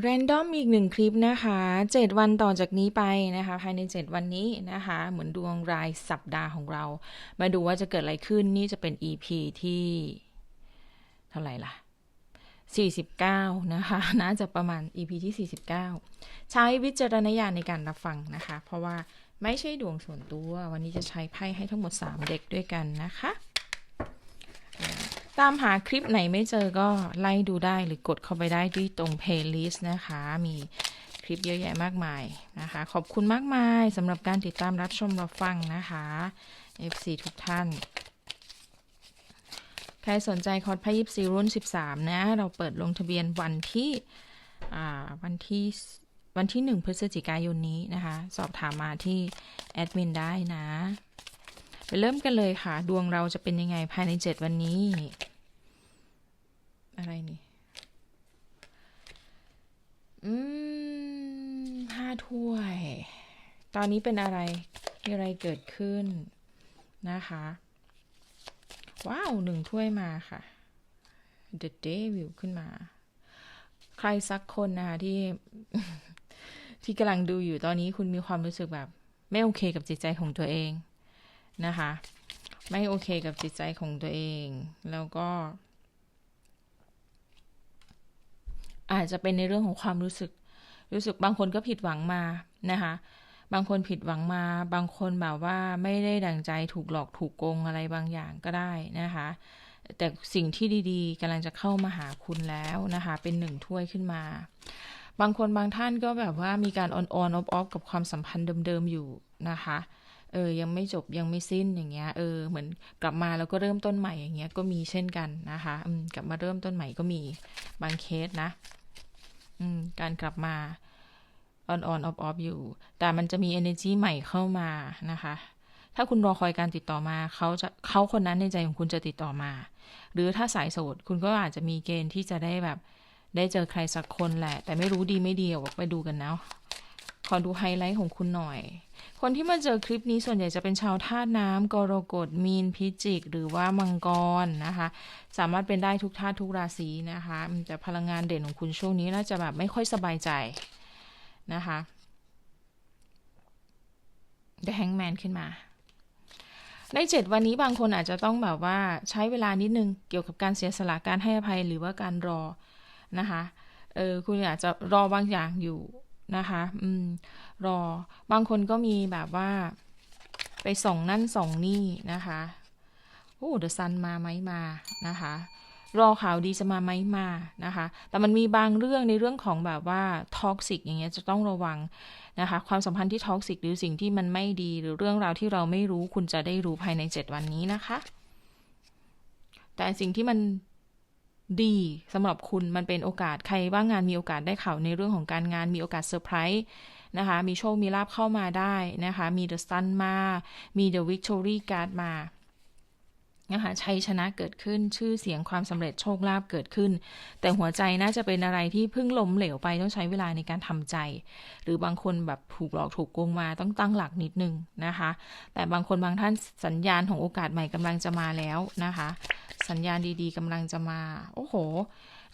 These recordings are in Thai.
แรนดอมอีกหนึ่งคลิปนะคะ 7 วันต่อจากนี้ไปนะคะ ภายใน 7 วันนี้นะคะ เหมือนดวงรายสัปดาห์ของเรา มาดูว่าจะเกิดอะไรขึ้นนี่จะเป็น EP ที่ เท่าไหร่ล่ะ 49 นะคะ น่าจะประมาณ EP ที่ 49 ใช้วิจารณญาณในการรับฟังนะคะ เพราะว่าไม่ใช่ดวงส่วนตัว วันนี้จะใช้ไพ่ให้ทั้งหมด 3 เด็กด้วยกันนะคะ ตามหาคลิปไหนไม่เจอก็ไล่ดูได้หรือกดเข้าไปได้ที่ตรง playlist นะคะ มีคลิปเยอะแยะมากมายนะคะ ขอบคุณมากมายสำหรับการติดตามรับชมรับฟังนะคะ FC ทุกท่าน ใครสนใจคอร์สพยิบซีรุ่น 13 นะ เราเปิดลงทะเบียนวันที่วันที่วันที่ 1 พฤศจิกายนนี้นะคะ สอบถามมาที่แอดมินได้นะ ไปเริ่มกันเลยค่ะ ดวงเราจะเป็นยังไงภายใน7วันนี้ อะไรนี่ อืมห้าถ้วย ตอนนี้เป็นอะไร มีอะไรเกิดขึ้นนะคะ ว้าวหนึ่งถ้วยมาค่ะ The Devil ขึ้นมา ใครสักคนนะคะที่ ที่กำลังดูอยู่ตอนนี้คุณมีความรู้สึกแบบ ไม่โอเคกับจิตใจของตัวเอง นะคะ ไม่โอเคกับจิตใจของตัวเอง แล้วก็ อาจจะเป็นในเรื่องของความรู้สึก รู้สึกบางคนก็ผิดหวังมานะคะ บางคนผิดหวังมา บางคนแบบว่าไม่ได้ดังใจถูกหลอกถูกโกงอะไรบางอย่างก็ได้นะคะ แต่สิ่งที่ดี ๆกำลังจะเข้ามาหาคุณแล้วนะคะ เป็นหนึ่งถ้วยขึ้นมาบางคนบางท่านก็แบบว่ามีการออนออนออฟออฟกับความสัมพันธ์เดิมๆอยู่นะคะ เออ ยังไม่จบยังไม่สิ้นอย่างเงี้ย เออ เหมือนกลับมาแล้วก็เริ่มต้นใหม่อย่างเงี้ย ก็มีเช่นกันนะคะอืมกลับมาเริ่มต้นใหม่ก็มีบางเคสนะ อืม การกลับมาออนออนออฟออฟอยู่ แต่มันจะมี energy ใหม่เข้ามานะคะ ถ้าคุณรอคอยการติดต่อมา เขาจะเขาคนนั้นในใจของคุณจะติดต่อมา หรือถ้าสายโสด คุณก็อาจจะมีเกณฑ์ที่จะได้แบบ ได้เจอใครสักคนแหละ แต่ไม่รู้ดีไม่ดีเอาไปดูกันนะ ขอดูไฮไลท์ของคุณหน่อย คนที่มาเจอคลิปนี้ส่วนใหญ่จะเป็นชาวธาตุน้ำกรกฎมีนพิจิก หรือว่ามังกรนะคะ สามารถเป็นได้ทุกธาตุทุกราศีนะคะแต่พลังงานเด่นของคุณช่วงนี้น่าจะแบบไม่ค่อยสบายใจนะคะ The Hangman ขึ้นมาในเจ็ดวันนี้บางคนอาจจะต้องแบบว่าใช้เวลานิดนึงเกี่ยวกับการเสียสละการให้อภัยหรือว่าการรอนะคะ เออคุณอาจจะรอบางอย่างอยู่ นะคะ อืม รอ บางคนก็มีแบบว่า ไปส่องนั่นส่องนี่นะคะ โอ้เดอะซันมาไหมมานะคะ รอข่าวดีจะมาไหมมานะคะ แต่มันมีบางเรื่องในเรื่องของแบบว่าท็อกซิกอย่างเงี้ยจะต้องระวังนะคะ ความสัมพันธ์ที่ท็อกซิกหรือสิ่งที่มันไม่ดีหรือเรื่องราวที่เราไม่รู้คุณจะได้รู้ภายใน 7 วันนี้นะคะ แต่สิ่งที่มัน ดีสำหรับคุณมันเป็นโอกาสใครว่างงานมีโอกาสได้ข่าวในเรื่องของการงานมีโอกาสเซอร์ไพรส์นะคะ มีโชค มีลาบเข้ามาได้นะคะ มีเดอะซันมา มีเดอะวิกตอรี่การ์ดมา นะคะชัยชนะเกิดขึ้นชื่อเสียงความสำเร็จโชคลาภเกิดขึ้น แต่หัวใจน่าจะเป็นอะไรที่เพิ่งล้มเหลวไปต้องใช้เวลาในการทำใจ หรือบางคนแบบถูกหลอกถูกโกงมาต้องตั้งหลักนิดนึงนะคะ แต่บางคนบางท่านสัญญาณของโอกาสใหม่กำลังจะมาแล้วนะคะ สัญญาณดีๆกำลังจะมา โอ้โห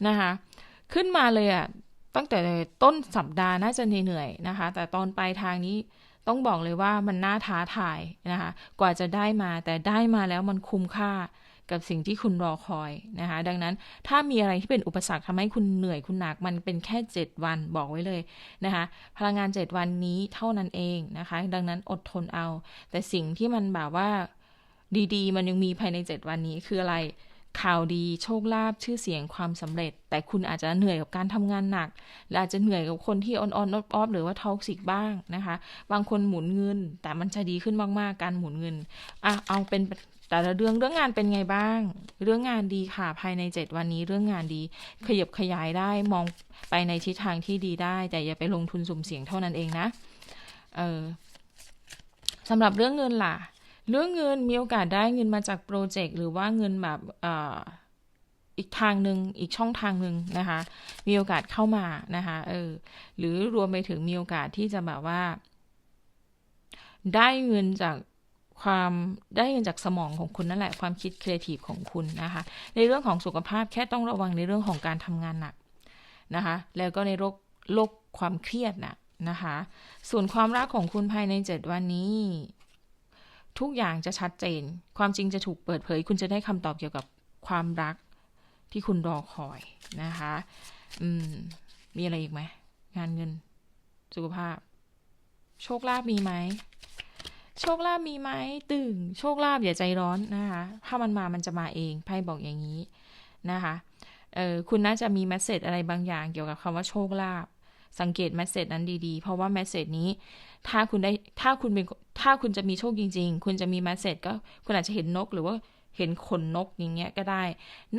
นะคะขึ้นมาเลยอะตั้งแต่ต้นสัปดาห์น่าจะเหนื่อยๆนะคะ แต่ตอนปลายทางนี้ ต้องบอกเลยว่ามันน่าท้าทายนะคะ กว่าจะได้มาแต่ได้มาแล้วมันคุ้มค่ากับสิ่งที่คุณรอคอยนะคะ ดังนั้นถ้ามีอะไรที่เป็นอุปสรรคทำให้คุณเหนื่อยคุณหนัก มันเป็นแค่ 7 วันบอกไว้เลยนะคะ พลังงาน 7 วันนี้เท่านั้นเองนะคะ ดังนั้นอดทนเอา แต่สิ่งที่มันแบบว่าดีๆ มันยังมีภายใน 7 วันนี้คืออะไร ข่าวดีโชคลาภชื่อเสียงความสำเร็จ แต่คุณอาจจะเหนื่อยกับการทำงานหนักและอาจจะเหนื่อยกับคนที่อ่อนออนออฟออฟหรือว่าท็อกซิกบ้างนะคะ บางคนหมุนเงิน แต่มันจะดีขึ้นมากๆ การหมุนเงินอะเอาเป็นแต่ละเรื่องเรื่องงานเป็นไงบ้าง เรื่องงานดีค่ะภายใน 7 วันนี้เรื่องงานดี ขยับขยายได้มองไปในทิศทางที่ดีได้ แต่อย่าไปลงทุนสุ่มเสี่ยงเท่านั้นเองนะเออสำหรับเรื่องเงินล่ะ เรื่องเงินมีโอกาสได้เงินมาจากโปรเจกต์หรือว่าเงินแบบอีกทางหนึ่งอีกช่องทางหนึ่งนะคะ มีโอกาสเข้ามานะคะเออหรือรวมไปถึงมีโอกาสที่จะแบบว่า ได้เงินจากความได้เงินจากสมองของคุณนั่นแหละความคิดครีเอทีฟของคุณนะคะ ในเรื่องของสุขภาพแค่ต้องระวังในเรื่องของการทำงานหนักนะคะ แล้วก็ในโรคโลกความเครียดนะนะคะ ส่วนความรักของคุณภายใน 7 วันนี้ ทุกอย่างจะชัดเจน ความจริงจะถูกเปิดเผย คุณจะได้คำตอบเกี่ยวกับความรักที่คุณรอคอยนะคะ อืม มีอะไรอีกไหม งานเงิน สุขภาพ โชคลาภมีไหม โชคลาภมีไหม ตึง โชคลาภอย่าใจร้อนนะคะ ถ้ามันมามันจะมาเอง ไพ่บอกอย่างนี้นะคะ เออคุณน่าจะมีแมสเซจอะไรบางอย่างเกี่ยวกับคำว่าโชคลาภ สังเกตแมสเซจนั้นดีๆ เพราะว่าแมสเซจนี้ ถ้าคุณได้ถ้าคุณเป็นถ้าคุณจะมีโชคจริง ๆ คุณจะมีแมสเซจก็คุณอาจจะเห็นนกหรือว่าเห็นขนนกอย่างเงี้ยก็ได้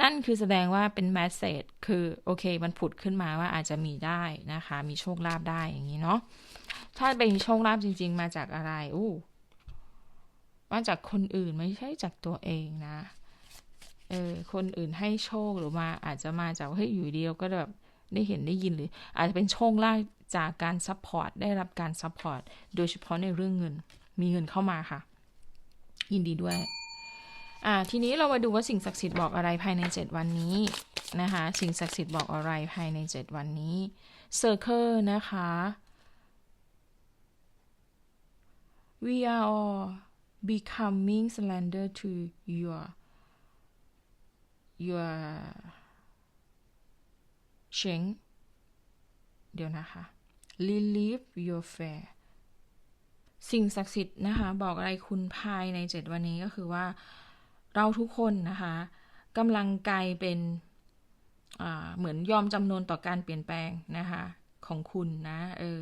นั่นคือแสดงว่าเป็นแมสเซจคือโอเค มันผุดขึ้นมาว่าอาจจะมีได้นะคะ มีโชคลาภได้อย่างนี้เนาะถ้าเป็นโชคลาภจริง ๆ มาจากอะไรอู้มาจากคนอื่นไม่ใช่จากตัวเองนะเออคนอื่นให้โชคหรือมาอาจจะมาจากเฮ้ยอยู่เดียวก็แบบ ได้เห็นได้ยินหรืออาจจะเป็นโชคลาภจากการซัพพอร์ตได้รับการซัพพอร์ตโดยเฉพาะในเรื่องเงิน มีเงินเข้ามาค่ะ ยินดีด้วยอ่าทีนี้เรามาดูว่าสิ่งศักดิ์สิทธิ์บอกอะไรภายใน 7 วันนี้นะคะ สิ่งศักดิ์สิทธิ์บอกอะไรภายใน 7 วันนี้เซอร์เคิลนะคะ we are all becoming slender to your your เชงเดี๋ยวนะคะ relieve your fear สิ่งศักดิ์สิทธิ์นะคะ บอกอะไรคุณภายในเจ็ดวันนี้ก็คือว่าเราทุกคนนะคะกำลังกลายเป็นเหมือนยอมจำนวนต่อการเปลี่ยนแปลงนะคะของคุณนะเออ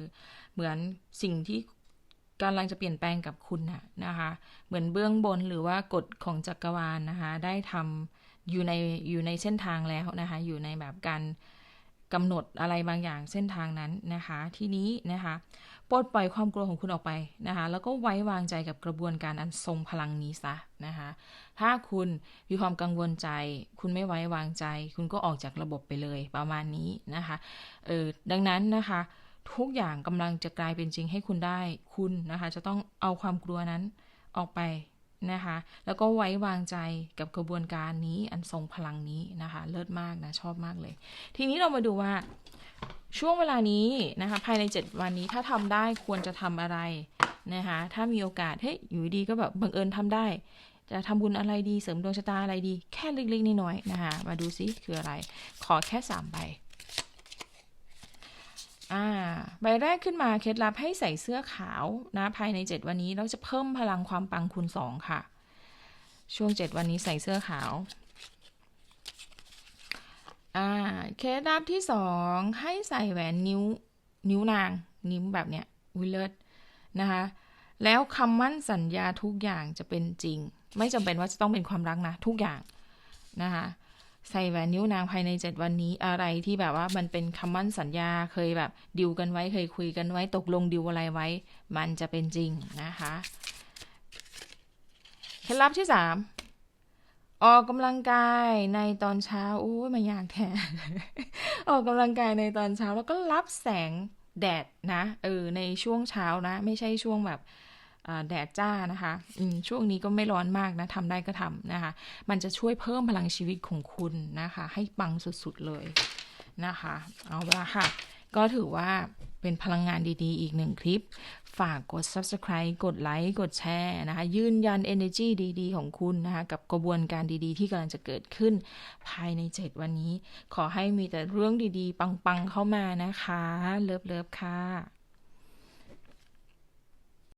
เหมือนสิ่งที่กำลังจะเปลี่ยนแปลงกับคุณนะนะคะ เหมือนเบื้องบนหรือว่ากฎของจักรวาลนะคะ ได้ทำอยู่ในอยู่ในเส้นทางแล้วนะคะ อยู่ในแบบการ กำหนดอะไรบางอย่างเส้นทางนั้นนะคะ ที่นี้นะคะปลดปล่อยความกลัวของคุณออกไปนะคะ แล้วก็ไว้วางใจกับกระบวนการอันทรงพลังนี้ซะนะคะ ถ้าคุณมีความกังวลใจ คุณไม่ไว้วางใจ คุณก็ออกจากระบบไปเลยประมาณนี้นะคะ เออดังนั้นนะคะ ทุกอย่างกำลังจะกลายเป็นจริงให้คุณได้ คุณนะคะ จะต้องเอาความกลัวนั้นออกไป นะคะ แล้วก็ไว้วางใจกับกระบวนการนี้อันทรงพลังนี้นะคะ เลิศมากนะ ชอบมากเลย ทีนี้เรามาดูว่าช่วงเวลานี้นะคะ ภายใน 7 วันนี้ถ้าทำได้ควรจะทำอะไรนะคะ ถ้ามีโอกาส เฮ้ย อยู่ดีก็แบบบังเอิญทำได้ จะทำบุญอะไรดี เสริมดวงชะตาอะไรดี แค่เล็กๆน้อยๆนะคะ มาดูซิคืออะไร ขอแค่3ใบ อ่าใบแรกขึ้นมาเคล็ดลับให้ใส่เสื้อขาวนะภายใน 7 วันนี้เราจะเพิ่มพลังความปังคูณ2ค่ะ ช่วง 7 วันนี้ใส่เสื้อขาวอ่าเคล็ดลับที่สองให้ใส่แหวนนิ้วนิ้วนางนิ้วแบบเนี้ยวิเลิศนะคะแล้วคำมั่นสัญญาทุกอย่างจะเป็นจริง ไม่จำเป็นว่าจะต้องเป็นความรักนะ ทุกอย่างนะคะ ใส่แหวนนิ้วนางภายในเจ็ดวันนี้อะไรที่แบบว่ามันเป็นคำมั่นสัญญาเคยแบบดิวกันไว้เคยคุยกันไว้ตกลงดิวอะไรไว้ มันจะเป็นจริงนะคะเคล็ดลับที่สามออกกำลังกายในตอนเช้าโอ้ยมันยากแท้ออกกำลังกายในตอนเช้าแล้วก็รับแสงแดดนะเออในช่วงเช้านะ ไม่ใช่ช่วงแบบ แดดจ้านะคะช่วงนี้ก็ไม่ร้อนมากนะทำได้ก็ทำนะคะ มันจะช่วยเพิ่มพลังชีวิตของคุณนะคะ ให้ปังสุดๆเลยนะคะ เอาละค่ะ ก็ถือว่าเป็นพลังงานดีๆ อีกหนึ่งคลิป ฝากกด subscribe กดไลค์ กดแชร์นะคะ ยืนยัน energy ดีๆ ของคุณนะคะ กับกระบวนการดีๆ ที่กำลังจะเกิดขึ้นภายใน 7 วันนี้ ขอให้มีแต่เรื่องดีๆ ปัง ๆ เข้ามานะคะ เลิฟๆ ค่ะ